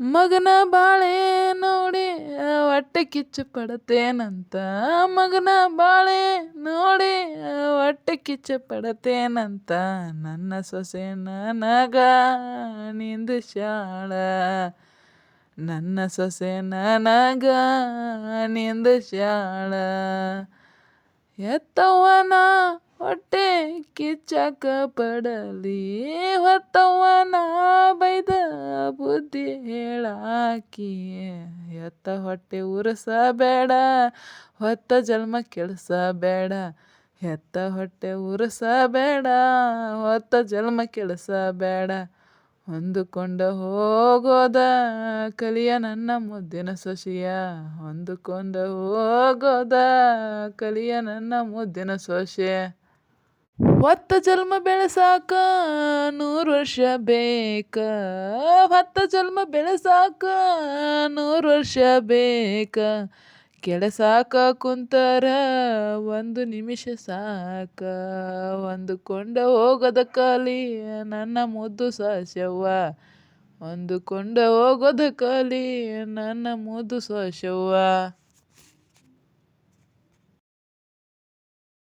ಮಗನ ಬಾಳೆ ನೋಡಿ, ಹೊಟ್ಟೆ ಕಿಚ್ಚು ಪಡತೇನಂತ. ಮಗನ ಬಾಳೆ ನೋಡಿ, ಹೊಟ್ಟೆ ಕಿಚ್ಚು ಪಡತೇನಂತ. ನನ್ನ ಸೊಸೆ ನನಗ ಶಾಳ. ನನ್ನ ಸೊಸೆ ನನಗ ಶಾಳ. ಎತ್ತವನ ಹೊಟ್ಟೆ ಕಿಚ್ಚಕ ಪಡಲಿ. ಹೊತ್ತವನ ಬೈದ ಬುದ್ಧಿ ಹೇಳಾಕಿ ಎತ್ತ ಹೊಟ್ಟೆ ಉರಿಸಬೇಡ, ಹೊತ್ತ ಜನ್ಮ ಕೆಡಿಸಬೇಡ, ಎತ್ತ ಹೊಟ್ಟೆ ಉರಿಸಬೇಡ, ಹೊತ್ತ ಜನ್ಮ ಕೆಡಿಸಬೇಡ. ಹೊಂದಿಕೊಂಡ ಹೋಗೋದ ಕಲಿಯ ನನ್ನ ಮುದ್ದಿನ ಸೊಸೆಯ, ಹೊಂದಿಕೊಂಡ ಹೋಗೋದ ಕಲಿಯ ನನ್ನ ಮುದ್ದಿನ ಸೊಸೆ ಹೊತ್ತ ಜನ್ಮ ಬೆಳೆಸಾಕ ನೂರು ವರ್ಷ ಬೇಕ. ಹೊತ್ತ ಜನ್ಮ ಬೆಳೆಸಾಕ ನೂರು ವರ್ಷ ಬೇಕ. ಕೆಳಸಾಕ ಕುಂತರ ಒಂದು ನಿಮಿಷ ಸಾಕ. ಹೊಂದುಕೊಂಡ ಹೋಗದ ಕಾಲಿ ನನ್ನ ಮುದ್ದು ಒಂದು ಕೊಂಡ ಹೋಗೋದ ಕಾಲಿ ನನ್ನ ಮುದ್ದು ಸೊಸೆವ್ವ